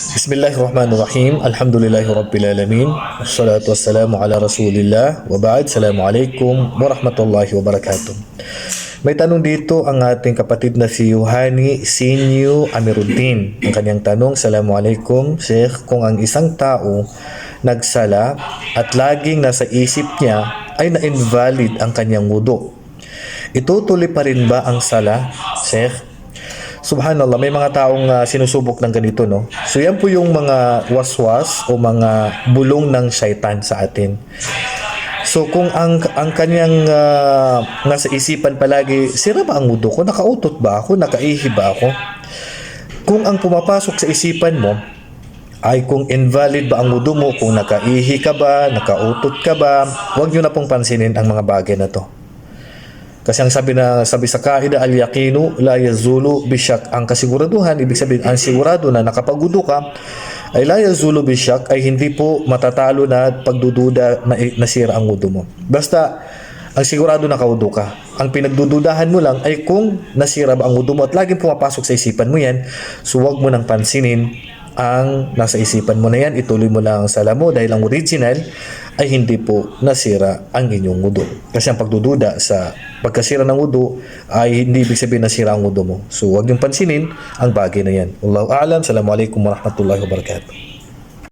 Bismillahirrahmanirrahim. Alhamdulillahi Rabbil Alamin. Wassalatu wassalamu ala Rasulillah. Wa ba'd. Assalamualaikum warahmatullahi wabarakatuh. May tanong dito ang ating kapatid na si Yohani Sinyu Amiruddin. Ang kanyang tanong, Assalamualaikum, Sheikh, kung ang isang tao nagsala at laging nasa isip niya ay na-invalid ang kanyang wudu. Itutuloy pa rin ba ang sala, Sheikh? Subhanallah, may mga taong ah, sinusubok ng ganito, no? So yan po yung mga waswas o mga bulong ng shaitan sa atin. So kung ang ang kanyang ah, nasa isipan palagi, sira ba ang mudo ko? Nakautot ba ako? Nakaihi ba ako? Kung ang pumapasok sa isipan mo ay kung invalid ba ang mudo mo, kung nakaihi ka ba, nakautot ka ba, huwag nyo na pong pansinin ang mga bagay na to. Kasi ang sabi na sabi sa kaida al yaqinu la yazulu bisyak ang kasiguraduhan ibig sabihin ang sigurado na nakapagudo ka ay la yazulu bisyak ay hindi po matatalo na pagdududa na nasira ang wudu mo. Basta ang sigurado nakaudo ka. Ang pinagdududahan mo lang ay kung nasira ba ang wudu mo at laging pumapasok sa isipan mo yan. So huwag mo nang pansinin ang nasa isipan mo na yan, ituloy mo lang ang sala mo dahil ang original ay hindi po nasira ang inyong wudu. Kasi ang pagdududa sa pagkasira ng wudu ay hindi ibig sabihin nasira ang wudu mo. So huwag niyong pansinin ang bagay na yan. Wallahu a'lam. Assalamualaikum warahmatullahi wabarakatuh.